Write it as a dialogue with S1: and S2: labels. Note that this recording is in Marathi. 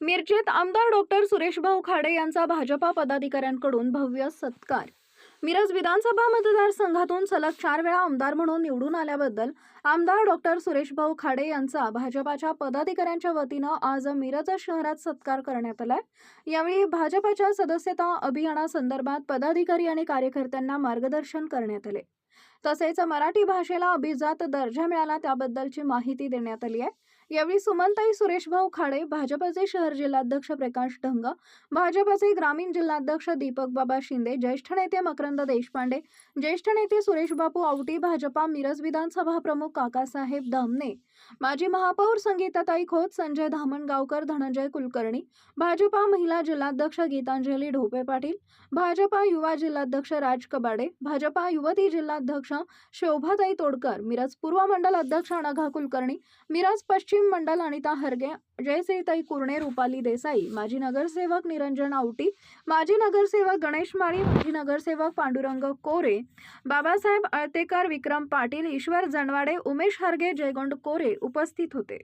S1: मिरजेत आमदार डॉक्टर सुरेशभाऊ खाडे यांचा भाजपा पदाधिकाऱ्यांकडून भव्य सत्कार. मिरज विधानसभा मतदारसंघातून सलग चार वेळा आमदार म्हणून निवडून आल्याबद्दल आमदार डॉक्टर सुरेशभाऊ खाडे यांचा भाजपाच्या पदाधिकाऱ्यांच्या वतीनं आज मिरज शहरात सत्कार करण्यात आलाय. यावेळी भाजपाच्या सदस्यता अभियानासंदर्भात पदाधिकारी आणि कार्यकर्त्यांना मार्गदर्शन करण्यात आले. तसेच मराठी भाषेला अभिजात दर्जा मिळाला त्याबद्दलची माहिती देण्यात आली आहे. यावेळी सुमनताई सुरेशभाऊ खाडे भाजपचे शहर जिल्हाध्यक्ष प्रकाश ढंग भाजपचे ग्रामीण जिल्हाध्यक्ष दीपक बाबा शिंदे ज्येष्ठ नेते मकरंद देशपांडे ज्येष्ठ नेते सुरेश बापू आवटी भाजपा मिरज विधानसभा प्रमुख काकासाहेब धामणे माजी महापौर संगीताताई खोत संजय धामणगावकर धनंजय कुलकर्णी भाजपा महिला जिल्हाध्यक्ष गीतांजली ढोपे पाटील भाजपा युवा जिल्हाध्यक्ष राज कबाडे भाजपा युवती जिल्हाध्यक्ष शोभाताई तोडकर मिरज पूर्व मंडल अध्यक्ष अनघा कुलकर्णी मिरज पश्चिम पश्चिम मंडल अनिता हरगे जयश्रीताई कुर्णे रुपाली देसाई माजी नगरसेवक निरंजन आवटी माजी नगरसेवक गणेश माळी माजी नगरसेवक पांडुरंग कोरे बाबासाहेब आळतेकर विक्रम पाटील ईश्वर जनवाडे उमेश हरगे जयगोंड कोरे उपस्थित होते.